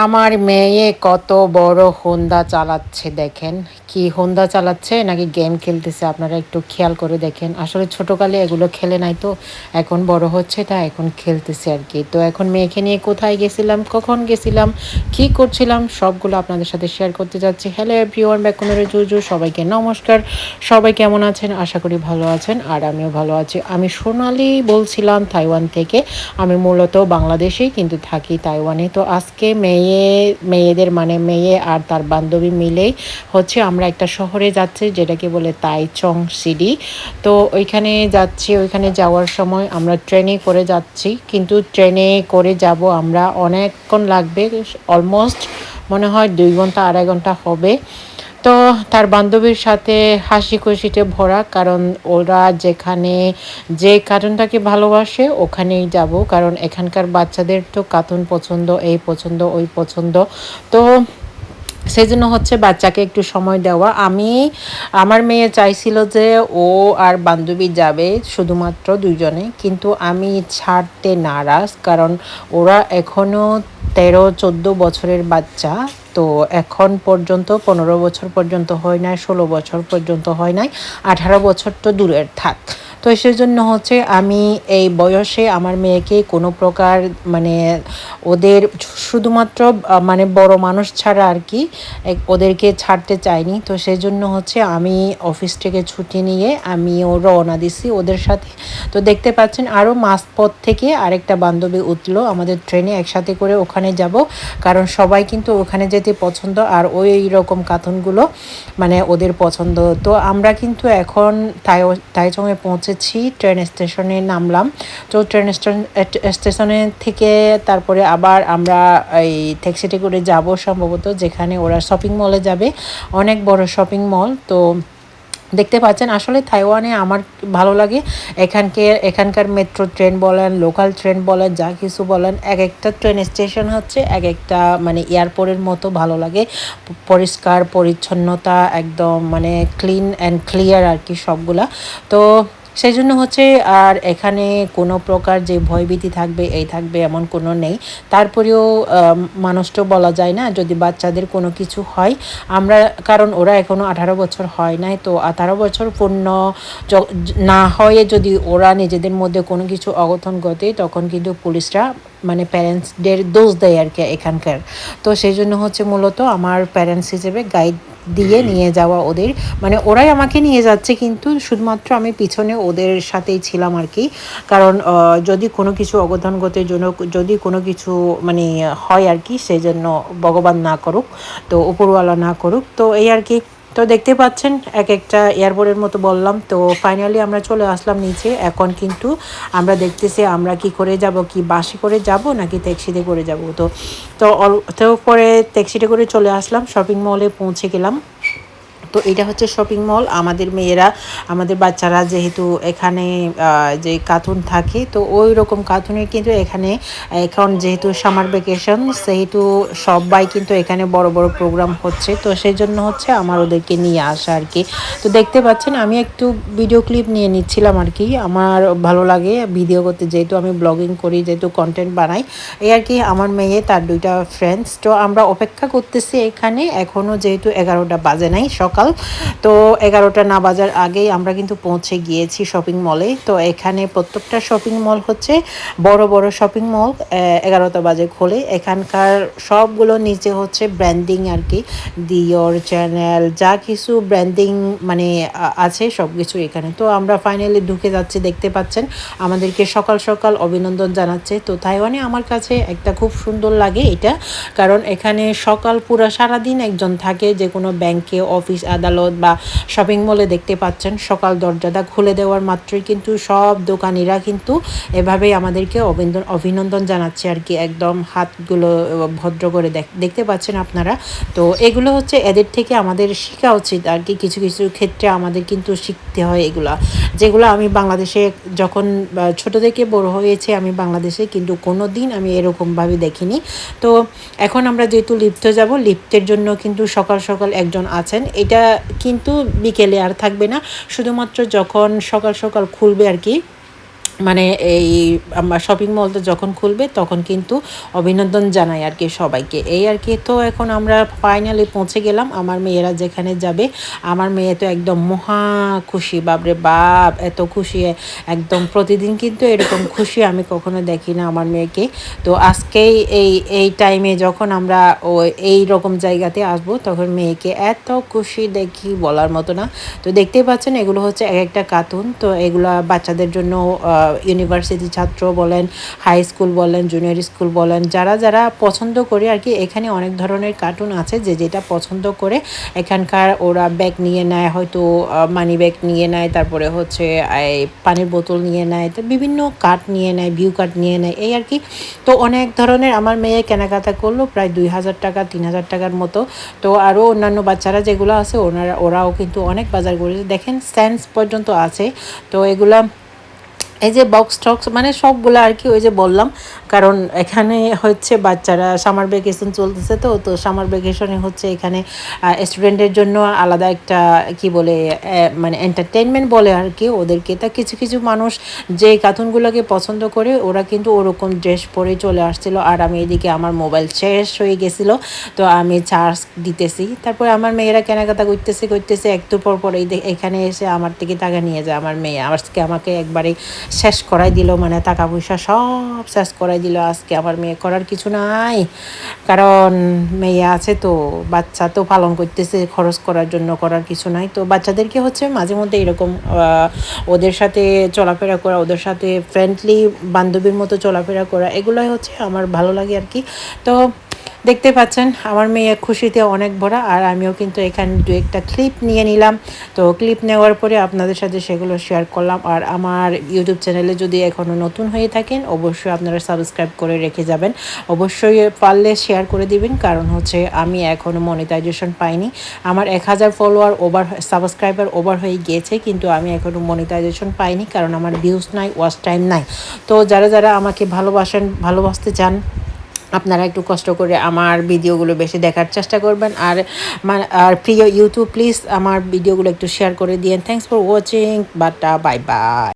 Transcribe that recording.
আমার মেয়ে কত বড় হোন্ডা চালাচ্ছে দেখেন। কি হোন্ডা চালাচ্ছে নাকি গেম খেলতেছে? আপনারা একটু খেয়াল করে দেখেন। আসলে ছোটোকালে এগুলো খেলে নাই তো, এখন বড় হচ্ছে তা এখন খেলতেছে আর কি। তো এখন মেয়েকে নিয়ে কোথায় গেছিলাম, কখন গেছিলাম, কি করছিলাম, সবগুলো আপনাদের সাথে শেয়ার করতে যাচ্ছি। হ্যালো এভরিওয়ান ব্যাকুমের জুজু সবাইকে নমস্কার। সবাই কেমন আছেন? আশা করি ভালো আছেন, আর আমিও ভালো আছি। আমি সোনালি বলছিলাম তাইওয়ান থেকে। আমি মূলত বাংলাদেশেই কিন্তু থাকি তাইওয়ানে তো আজকে মেয়ে মেয়েদের মানে মেয়ে আর তার বান্ধবী মিলেই হচ্ছে আমরা একটা শহরে যাচ্ছি, যেটাকে বলে তাইচং সিডি। তো ওইখানে যাচ্ছি, ওইখানে যাওয়ার সময় আমরা ট্রেনে করে যাচ্ছি, কিন্তু ট্রেনে করে যাব আমরা অনেকক্ষণ লাগবে অলমোস্ট মনে হয় দুই ঘণ্টা, আড়াই ঘণ্টা হবে। তো তার বান্ধবীর সাথে হাসি খুশিতে ভরা, কারণ ওরা যেখানে যে কার্টুনটাকে ভালোবাসে ওখানেই যাব, কারণ এখানকার বাচ্চাদের তো কার্টুন পছন্দ, এই পছন্দ, ওই পছন্দ। তো সেই জন্য হচ্ছে বাচ্চাকে একটু সময় দেওয়া। আমি, আমার মেয়ে চাইছিল যে ও আর বান্ধবী যাবে শুধুমাত্র দুজনে কিন্তু আমি ছাড়তে নারাজ, কারণ ওরা এখনও তেরো, চোদ্দ বছরের বাচ্চা। তো এখন পর্যন্ত, পনেরো বছর পর্যন্ত হয় নাই, ষোলো বছর পর্যন্ত হয় নাই, আঠারো বছর তো দূরের থাক। তো সেজন্য হচ্ছে আমি এই বয়সে আমার মেয়েকে কোনো প্রকার মানে ওদের শুধুমাত্র মানে বড় মানুষ ছাড়া আর কি ওদেরকে ছাড়তে চাইনি। তো সেই জন্য হচ্ছে আমি অফিস থেকে ছুটি নিয়ে আমি ও রওনা দিছি ওদের সাথে। তো দেখতে পাচ্ছেন আরও মাঝপথ থেকে আরেকটা বান্ধবী উঠল আমাদের ট্রেনে, একসাথে করে ওখানে যাব। কারণ সবাই কিন্তু ওখানে যেতে পছন্দ আর ওই রকম কাথনগুলো মানে ওদের পছন্দ। তো আমরা কিন্তু এখন তাই তাইচংয়ে পৌঁছেছি ট্রেন স্টেশনে নামলাম। তো ট্রেন স্টেশনে থেকে তারপরে আবার আমরা এই ট্যাক্সিতে করে যাব সম্ভবত, যেখানে ওরা শপিং মলে যাবে। অনেক বড় শপিং মল তো দেখতে পাচ্ছেন, আসলে তাইওয়ানে আমার ভালো লাগে। এখানকে, এখানকার মেট্রো ট্রেন বলেন লোকাল ট্রেন বলেন, যা কিছু বলেন, এক একটা ট্রেন স্টেশন হচ্ছে এক একটা মানে এয়ারপোর্টের মতো ভালো লাগে। পরিষ্কার, পরিচ্ছন্নতা, একদম মানে ক্লিন অ্যান্ড ক্লিয়ার আর কি সবগুলা। তো সেই জন্য হচ্ছে আর এখানে কোনো প্রকার যে ভয়ভীতি থাকবে, এই থাকবে এমন কোনো নেই। তারপরেও মানুষটা বলা যায় না, যদি বাচ্চাদের কোনো কিছু হয়, আমরা, কারণ ওরা এখনও আঠারো বছর হয় নাই, তো আঠারো বছর পূর্ণ না হয়ে যদি ওরা নিজেদের মধ্যে কোনো কিছু অঘটন ঘটে, তখন কিন্তু পুলিশরা মানে প্যারেন্টসদের দোষ দেয় আর কি এখানকার। তো সেই জন্য হচ্ছে মূলত আমার প্যারেন্টস হিসেবে গাইড দিয়ে নিয়ে যাওয়া ওদের। মানে ওরাই আমাকে নিয়ে যাচ্ছে কিন্তু শুধুমাত্র আমি পিছনে ওদের সাথেই ছিলাম আর কি। কারণ যদি কোনো কিছু অবদানগতের জন্য যদি কোনো কিছু মানে হয় আর কি সেই জন্য ভগবান না করুক তো উপরওয়ালা না করুক। তো এই আর কি তো দেখতে পাচ্ছেন, এক একটা এয়ারপোর্টের মতো বললাম। তো ফাইনালি আমরা চলে আসলাম নিচে। এখন কিন্তু আমরা দেখতেছি আমরা কি করে যাব, কি বাসে করে যাব, নাকি ট্যাক্সিতে করে যাব। তো তো পরে ট্যাক্সিতে করে চলে আসলাম শপিং মলে পৌঁছে গেলাম। তো এটা হচ্ছে শপিং মল আমাদের মেয়েরা, আমাদের বাচ্চারা যেহেতু এখানে যে কার্টুন থাকে, তো ওই রকম কার্টুনের কিন্তু এখানে, এখন যেহেতু সামার ভ্যাকেশন সেহেতু সবাই কিন্তু এখানে বড় বড় প্রোগ্রাম হচ্ছে। তো সেই জন্য হচ্ছে আমার ওদেরকে নিয়ে আসা আর কি। তো দেখতে পাচ্ছেন, আমি একটু ভিডিও ক্লিপ নিয়ে নিচ্ছিলাম আর কি। আমার ভালো লাগে ভিডিও করতে, যেহেতু আমি ব্লগিং করি, যেহেতু কন্টেন্ট বানাই, এই আর কি আমার মেয়ে, তার দুইটা ফ্রেন্ডস তো আমরা অপেক্ষা করতেছি এখানে এখনও যেহেতু এগারোটা বাজে নাই, সকাল সকাল তো এগারোটা না বাজার আগেই আমরা কিন্তু পৌঁছে গিয়েছি শপিং মলে তো এখানে প্রত্যেকটা শপিং মল হচ্ছে বড় বড় শপিং মল এগারোটা বাজে খোলে। এখানকার সবগুলো নিচে হচ্ছে ব্র্যান্ডিং আর কি। দিওর চ্যানেল যা কিছু ব্র্যান্ডিং মানে আছে সব কিছু এখানে। তো আমরা ফাইনালি ঢুকে যাচ্ছি, দেখতে পাচ্ছেন, আমাদেরকে সকাল সকাল অভিনন্দন জানাচ্ছে। তো তাইওয়ানে আমার কাছে একটা খুব সুন্দর লাগে এটা। কারণ এখানে সকাল পুরো সারাদিন একজন থাকে যে কোনো ব্যাংকে অফিস আদালত বা শপিং মলে দেখতে পাচ্ছেন, সকাল দরজাটা খুলে দেওয়ার মাত্রই কিন্তু সব দোকানিরা কিন্তু এভাবেই আমাদেরকে অভিনন্দন অভিনন্দন জানাচ্ছে আর কি। একদম হাতগুলো ভদ্র করে দেখতে পাচ্ছেন আপনারা। তো এগুলো হচ্ছে এদের থেকে আমাদের শেখা উচিত আর কি। কিছু কিছু ক্ষেত্রে আমাদের কিন্তু শিখতে হয় এগুলা। যেগুলো আমি বাংলাদেশে যখন ছোট থেকে বড় হয়েছে, আমি বাংলাদেশে কিন্তু কোনো দিন আমি এরকমভাবে দেখিনি। তো এখন আমরা যেহেতু লিফ্টে যাব লিফ্টের জন্য কিন্তু সকাল সকাল একজন আছেন। এটা কিন্তু বিকেলে আর থাকবে না। শুধুমাত্র যখন সকাল সকাল খুলবে আর কি মানে এই আমার শপিং মলটা যখন খুলবে, তখন কিন্তু অভিনন্দন জানাই আর কি সবাইকে। এই আর কি তো এখন আমরা ফাইনালি পৌঁছে গেলাম। আমার মেয়েরা যেখানে যাবে, আমার মেয়ে তো একদম মহা খুশি, বাপরে বাপ, এত খুশি, একদম প্রতিদিন কিন্তু এরকম খুশি আমি কখনো দেখি না আমার মেয়েকে। তো আজকেই এই এই টাইমে যখন আমরা ও এই রকম জায়গাতে আসব, তখন মেয়েকে এত খুশি দেখি বলার মতো না। তো দেখতেই পাচ্ছেন এগুলো হচ্ছে এক একটা কার্টুন তো এগুলো বাচ্চাদের জন্য ইউনিভার্সিটি ছাত্র বলেন হাই স্কুল বলেন জুনিয়র স্কুল বলেন, যারা যারা পছন্দ করে আর কি, এখানে অনেক ধরনের কার্টুন আছে যে যেটা পছন্দ করে। এখানকার ওরা ব্যাগ নিয়ে নেয়, হয়তো মানি ব্যাগ নিয়ে নেয়, তারপরে হচ্ছে পানির বোতল নিয়ে নেয়, তো বিভিন্ন কার্ড নিয়ে নেয় ভিউ কার্ড নিয়ে নেয়, এই আর কি। তো অনেক ধরনের আমার মেয়ে কেনাকাটা করল, প্রায় দুই হাজার টাকা, তিন হাজার টাকার মতো। তো আরও অন্যান্য বাচ্চারা যেগুলো আছে, ওনারা, ওরাও কিন্তু অনেক বাজার করেছে। দেখেন সেন্স পর্যন্ত আছে। তো এগুলা এই যে বক্স টক্স মানে সবগুলো আর কি ওই যে বললাম কারণ এখানে হচ্ছে বাচ্চারা সামার ভ্যাকেশন চলতেছে তো তো সামার ভ্যাকেশনে হচ্ছে এখানে স্টুডেন্টের জন্য আলাদা একটা, কি বলে মানে এন্টারটেনমেন্ট বলে আর কি। ওদেরকে তা কিছু কিছু মানুষ যে কার্টুনগুলোকে পছন্দ করে, ওরা কিন্তু ওরকম ড্রেস পরে চলে আসছিল। আর আমি এদিকে আমার মোবাইল শেষ হয়ে গেছিল, তো আমি চার্জ দিতেছি। তারপরে আমার মেয়েরা কেনাকাটা করতেছে করতেছে একটু পর পর এখানে এসে আমার থেকে টাকা নিয়ে যায়। আমার মেয়ে আজকে আমাকে একবারে শেষ করাই দিল মানে টাকা পয়সা সব শেষ করাই দিল, আজকে আমার মেয়ে করার কিছু নাই। কারণ মেয়ে আছে তো, বাচ্চা তো পালন করতেছে, খরচ করার জন্য করার কিছু নাই। তো বাচ্চাদেরকে হচ্ছে মাঝে মধ্যে এরকম ওদের সাথে চলাফেরা করা, ওদের সাথে ফ্রেন্ডলি বান্ধবীর মতো চলাফেরা করা, এগুলোই হচ্ছে আমার ভালো লাগে আর কি। তো দেখতে পাচ্ছেন, আমার মেয়ে খুশিতে অনেক ভরা, আর আমিও কিন্তু এখানে দু একটা ক্লিপ নিয়ে নিলাম। তো ক্লিপ নেওয়ার পরে আপনাদের সাথে সেগুলো শেয়ার করলাম। আর আমার ইউটিউব চ্যানেলে যদি এখনও নতুন হয়ে থাকেন, অবশ্যই আপনারা সাবস্ক্রাইব করে রেখে যাবেন। অবশ্যই পারলে শেয়ার করে দিবেন, কারণ হচ্ছে আমি এখনও মনিটাইজেশন পাইনি। আমার এক হাজার ফলোয়ার ওভার সাবস্ক্রাইবার ওভার হয়ে গিয়েছে, কিন্তু আমি এখনও মনিটাইজেশন পাইনি, কারণ আমার ভিউজ নাই ওয়াচ টাইম নাই। তো যারা যারা আমাকে ভালোবাসেন, ভালোবাসতে চান আপনারা একটু কষ্ট করে আমার ভিডিওগুলো বেশি দেখার চেষ্টা করবেন। আর আর প্রিয় ইউটিউব প্লিজ আমার ভিডিওগুলো একটু শেয়ার করে দিন থ্যাংকস ফর ওয়াচিং বাটা বাই বাই